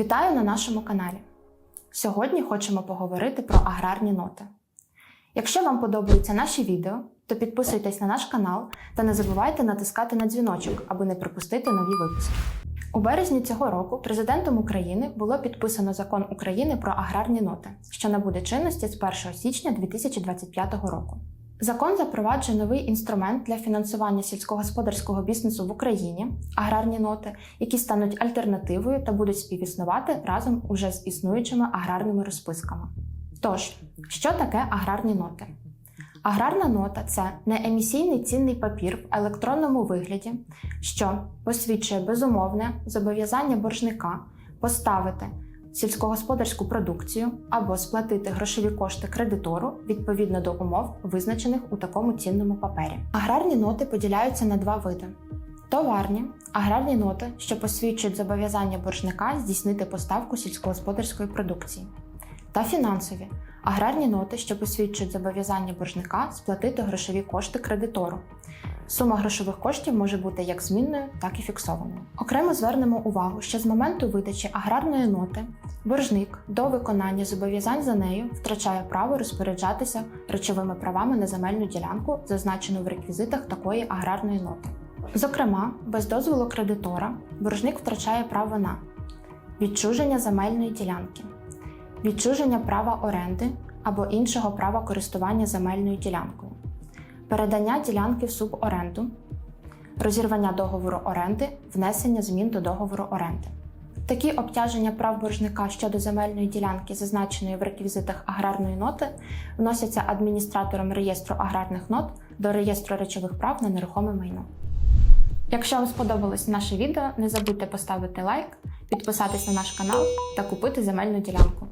Вітаю на нашому каналі. Сьогодні хочемо поговорити про аграрні ноти. Якщо вам подобаються наші відео, то підписуйтесь на наш канал та не забувайте натискати на дзвіночок, аби не пропустити нові випуски. У березні цього року президентом України було підписано закон України про аграрні ноти, що набуде чинності з 1 січня 2025 року. Закон запроваджує новий інструмент для фінансування сільськогосподарського бізнесу в Україні аграрні ноти, які стануть альтернативою та будуть співіснувати разом уже з існуючими аграрними розписками. Тож, що таке аграрні ноти? Аграрна нота це неемісійний цінний папір в електронному вигляді, що посвідчує безумовне зобов'язання боржника поставити сільськогосподарську продукцію або сплатити грошові кошти кредитору відповідно до умов, визначених у такому цінному папері. Аграрні ноти поділяються на два види: товарні аграрні ноти, що посвідчують зобов'язання боржника здійснити поставку сільськогосподарської продукції, та фінансові аграрні ноти, що посвідчують зобов'язання боржника сплатити грошові кошти кредитору. Сума грошових коштів може бути як змінною, так і фіксованою. Окремо звернемо увагу, що з моменту видачі аграрної ноти боржник до виконання зобов'язань за нею втрачає право розпоряджатися речовими правами на земельну ділянку, зазначену в реквізитах такої аграрної ноти. Зокрема, без дозволу кредитора боржник втрачає право на відчуження земельної ділянки, відчуження права оренди або іншого права користування земельною ділянкою, передання ділянки в суборенду, розірвання договору оренди, внесення змін до договору оренди. Такі обтяження прав боржника щодо земельної ділянки, зазначеної в реквізитах аграрної ноти, вносяться адміністратором реєстру аграрних нот до реєстру речових прав на нерухоме майно. Якщо вам сподобалось наше відео, не забудьте поставити лайк, підписатись на наш канал та купити земельну ділянку.